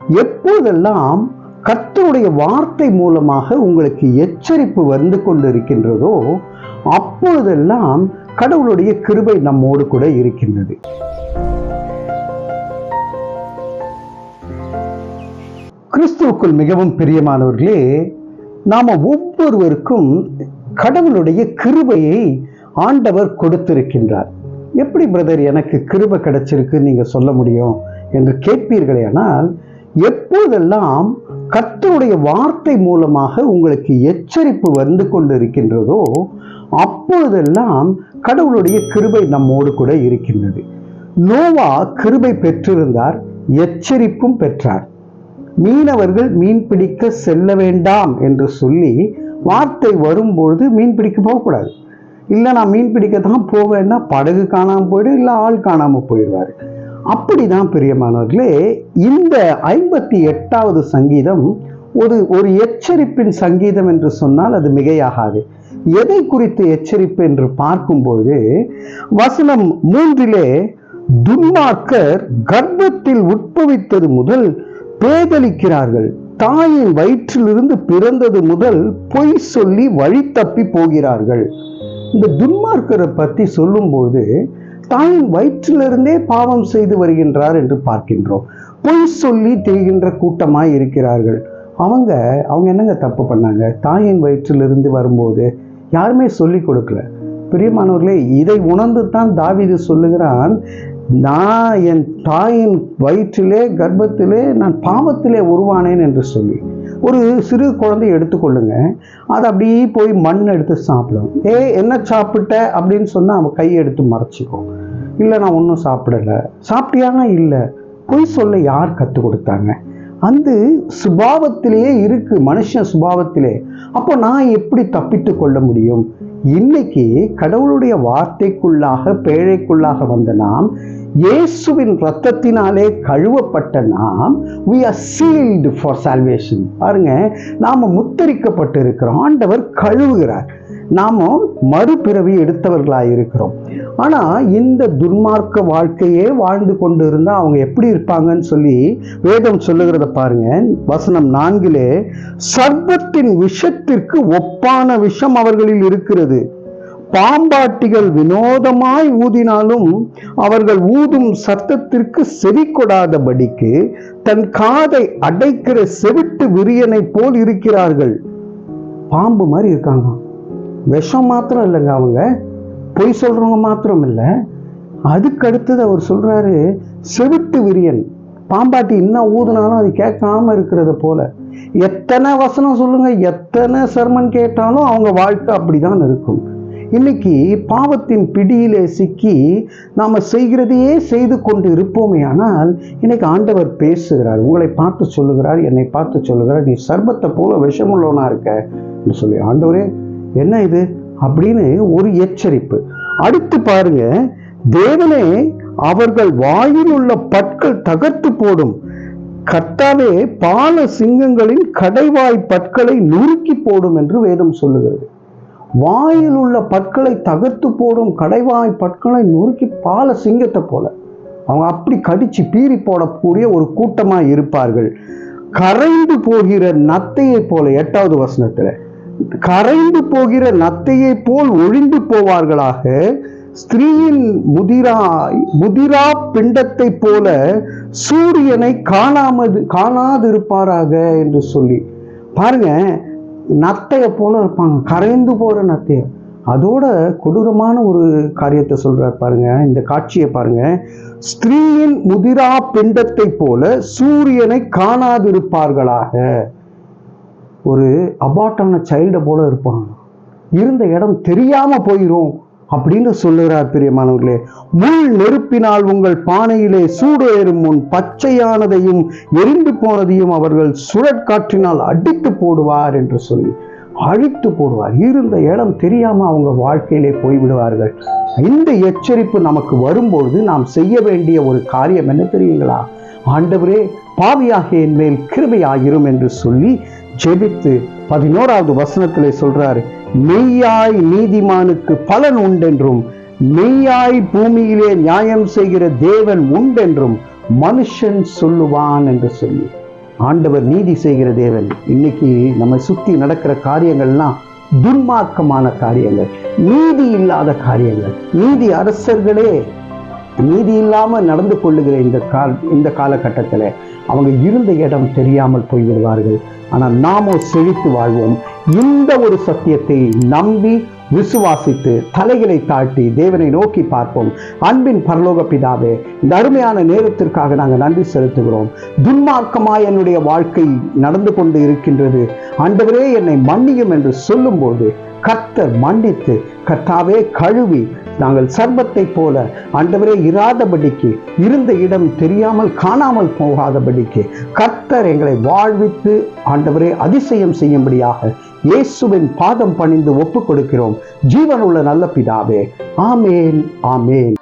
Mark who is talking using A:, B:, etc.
A: எப்போதெல்லாம் கத்தருடைய வார்த்தை மூலமாக உங்களுக்கு எச்சரிப்பு வந்து கொண்டிருக்கின்றதோ அப்பொழுதெல்லாம் கடவுளுடைய கிருபை நம்மோடு கூட இருக்கின்றது. கிறிஸ்துவுக்குள் மிகவும் பிரியமானவர்களே நாம ஒவ்வொருவருக்கும் கடவுளுடைய கிருபையை ஆண்டவர் கொடுத்திருக்கின்றார். எப்படி பிரதர் எனக்கு கிருபை கிடைச்சிருக்கு நீங்க சொல்ல முடியும் என்று கேட்பீர்களேயானால் எப்போதெல்லாம் கர்த்தருடைய வார்த்தை மூலமாக உங்களுக்கு எச்சரிப்பு வந்து கொண்டிருக்கின்றதோ அப்பொழுதெல்லாம் கடவுளுடைய கிருபை நம்மோடு கூட இருக்கின்றது. நோவா கிருபை பெற்றிருந்தார் எச்சரிப்பும் பெற்றார். மீனவர்கள் மீன் பிடிக்க செல்ல வேண்டாம் என்று சொல்லி வார்த்தை வரும்பொழுது மீன் பிடிக்க போகக்கூடாது. இல்லை நான் மீன் பிடிக்க தான் போவேன்னா படகு காணாமல் போயிடும் இல்லை ஆள் காணாமல் போயிடுவார்கள் அப்படிதான் பிரியமானவர்களே இந்த ஐம்பத்தி எட்டாவது சங்கீதம் ஒரு ஒரு எச்சரிப்பின் சங்கீதம் என்று சொன்னால் அது மிகையாகாது. எதை குறித்து எச்சரிப்பு என்று பார்க்கும்போது வசனம் மூன்றிலே துன்மார்க்கர் கர்ப்பத்தில் உட்பவித்தது முதல் பேதலிக்கிறார்கள் தாயின் வயிற்றிலிருந்து பிறந்தது முதல் பொய் சொல்லி வழி தப்பி போகிறார்கள். இந்த துன்மார்க்கரை பற்றி சொல்லும்போது தாயின் வயிற்றிலிருந்தே பாவம் செய்து வருகின்றார் என்று பார்க்கின்றோம். பொய் சொல்லி தெரிகின்ற கூட்டமாய் இருக்கிறார்கள். அவங்க அவங்க என்னங்க தப்பு பண்ணாங்க? தாயின் வயிற்றிலிருந்து வரும்போது யாருமே சொல்லி கொடுக்கல. பிரியமானவர்களே இதை உணர்ந்து தான் தாவிது சொல்லுகிறான் நான் என் தாயின் வயிற்றிலே கர்ப்பத்திலே நான் பாவத்திலே உருவானேன் என்று சொல்லி. ஒரு சிறு குழந்தை எடுத்துக்கொள்ளுங்க. அது அப்படியே போய் மண் எடுத்து சாப்பிடும். ஏ என்ன சாப்பிட்ட? அப்படின்னு சொன்னால் அவன் கையை எடுத்து மறைச்சிக்கும். இல்லை நான் ஒன்றும் சாப்பிடலை. சாப்பிட்டியானா இல்லை? பொய் சொல்ல யார் கற்றுக் கொடுத்தாங்க? அந்த சுபாவத்திலேயே இருக்கு மனுஷன் சுபாவத்திலே. அப்போ நான் எப்படி தப்பித்து கொள்ள முடியும்? இன்னைக்கு கடவுளுடைய வார்த்தைக்குள்ளாக பேழைக்குள்ளாக வந்த நாம் இயேசுவின் ரத்தத்தினாலே கழுவப்பட்ட நாம் we are sealed for salvation பாருங்க நாம முத்தரிக்கப்பட்டு இருக்கிறோம் ஆண்டவர் கழுவுகிறார். நாம் மறுபிறவி எடுத்தவர்களாக இருக்கிறோம். ஆனால் இந்த துன்மார்க்க வாழ்க்கையே வாழ்ந்து கொண்டு இருந்தால் அவங்க எப்படி இருப்பாங்கன்னு சொல்லி வேதம் சொல்லுகிறத பாருங்க. வசனம் நான்கிலே சர்ப்பத்தின் விஷத்திற்கு ஒப்பான விஷம் அவர்களில் இருக்கிறது. பாம்பாட்டிகள் வினோதமாய் ஊதினாலும் அவர்கள் ஊதும் சத்தத்திற்கு செவி கொடாதபடிக்கு தன் காதை அடைக்கிற செவிட்டு விரியனை போல் இருக்கிறார்கள். பாம்பு மாதிரி இருக்காங்க விஷம் மாத்திரம் இல்லைங்க அவங்க. பொய் சொல்கிறவங்க மாத்திரம் இல்லை அதுக்கடுத்தது அவர் சொல்கிறாரு செவிட்டு விரியன். பாம்பாட்டி இன்னும் ஊதுனாலும் அது கேட்காம இருக்கிறத போல. எத்தனை வசனம் சொல்லுங்க எத்தனை சர்மன் கேட்டாலும் அவங்க வாழ்க்கை அப்படிதான் இருக்கும். இன்னைக்கு பாவத்தின் பிடியிலே சிக்கி நாம செய்கிறதையே செய்து கொண்டு இருப்போமே ஆனால் இன்னைக்கு ஆண்டவர் பேசுகிறார் உங்களை பார்த்து சொல்லுகிறார் என்னை பார்த்து சொல்லுகிறார் நீ சர்பத்தை போல விஷமுள்ளவனா இருக்க சொல்லி ஆண்டவரே என்ன இது? அப்படின்னு ஒரு எச்சரிப்பு. அடுத்து பாருங்க தேவனே அவர்கள் வாயில் உள்ள பற்கள் தகர்த்து போடும். கர்த்தாவே பால சிங்கங்களின் கடைவாய் பற்களை நுறுக்கி போடும் என்று வேதம் சொல்லுகிறது. வாயில் உள்ள பற்களை தகர்த்து போடும் கடைவாய் பற்களை நுறுக்கி பால சிங்கத்தை போல. அவங்க அப்படி கடிச்சு பீறி போடக்கூடிய ஒரு கூட்டமாக இருப்பார்கள். கரைந்து போகிற நத்தையை போல எட்டாவது வசனத்தில். கரைந்து போகிற நத்தையை போல் ஒழிந்து போவார்களாக ஸ்திரீயின் முதிராய் முதிரா பிண்டத்தை போல சூரியனை காணாமது காணாதிருப்பாராக என்று சொல்லி. பாருங்க நத்தையை போல இருப்பாங்க கரைந்து போற நத்தைய. அதோட கொடூரமான ஒரு காரியத்தை சொல்றார் பாருங்க இந்த காட்சியை பாருங்க. ஸ்திரீயின் முதிரா பிண்டத்தை போல சூரியனை காணாதிருப்பார்களாக. ஒரு அபாட்டான சைல்டை போல இருப்பாங்க. இருந்த இடம் தெரியாம போயிரும் அப்படின்னு சொல்லுகிறார் பிரியமானவர்களே. முள் நெருப்பினால் உங்கள் பானையிலே சூடு ஏறும் முன் பச்சையானதையும் எரிந்து போனதையும் அவர்கள் சுழற்காற்றினால் அடித்து போடுவார் என்று சொல்லி அழித்து போடுவார். இருந்த இடம் தெரியாம அவங்க வாழ்க்கையிலே போய்விடுவார்கள். இந்த எச்சரிப்பு நமக்கு வரும்பொழுது நாம் செய்ய வேண்டிய ஒரு காரியம் என்ன தெரியுங்களா? ஆண்டவரே பாவியாக என் மேல் கிருபையாயிரும் என்று சொல்லி ஜெபித்து பதினோராவது வசனத்திலே சொல்றாரு மெய்யாய் நீதிமானுக்கு பலன் உண்டென்றும் மெய்யாய் பூமியிலே நியாயம் செய்கிற தேவன் உண்டென்றும் மனுஷன் சொல்லுவான் என்று சொல்லி. ஆண்டவர் நீதி செய்கிற தேவன். இன்னைக்கு நம்ம சுற்றி நடக்கிற காரியங்கள்லாம் துன்மார்க்கமான காரியங்கள் நீதி இல்லாத காரியங்கள். நீதி அரசர்களே நீதி இல்லாம நடந்து கொள்ளுகிற இந்த கால் இந்த காலகட்டத்தில் அவங்க இருந்த இடம் தெரியாமல் போய்விடுவார்கள். ஆனால் நாமோ செழித்து வாழ்வோம். இந்த ஒரு சத்தியத்தை நம்பி விசுவாசித்து தலைகளை தாழ்த்தி தேவனை நோக்கி பார்ப்போம். அன்பின் பரலோக பிதாவே இந்த அருமையான நேரத்திற்காக நாங்கள் நன்றி செலுத்துகிறோம். துன்மார்க்கமாய் என்னுடைய வாழ்க்கை நடந்து கொண்டு இருக்கின்றது. ஆண்டவரே என்னை மன்னியும் என்று சொல்லும்போது கர்த்தர் மன்னித்து கர்த்தாவே கழுவி நாங்கள் சர்பத்தை போல ஆண்டவரே இராதபடிக்கு இருந்த இடம் தெரியாமல் காணாமல் போகாதபடிக்கு கர்த்தர் எங்களை வாழ்வித்து ஆண்டவரே அதிசயம் செய்யும்படியாக இயேசுவின் பாதம் பணிந்து ஒப்புக் கொடுக்கிறோம் ஜீவனுள்ள நல்ல பிதாவே. ஆமேன் ஆமேன்.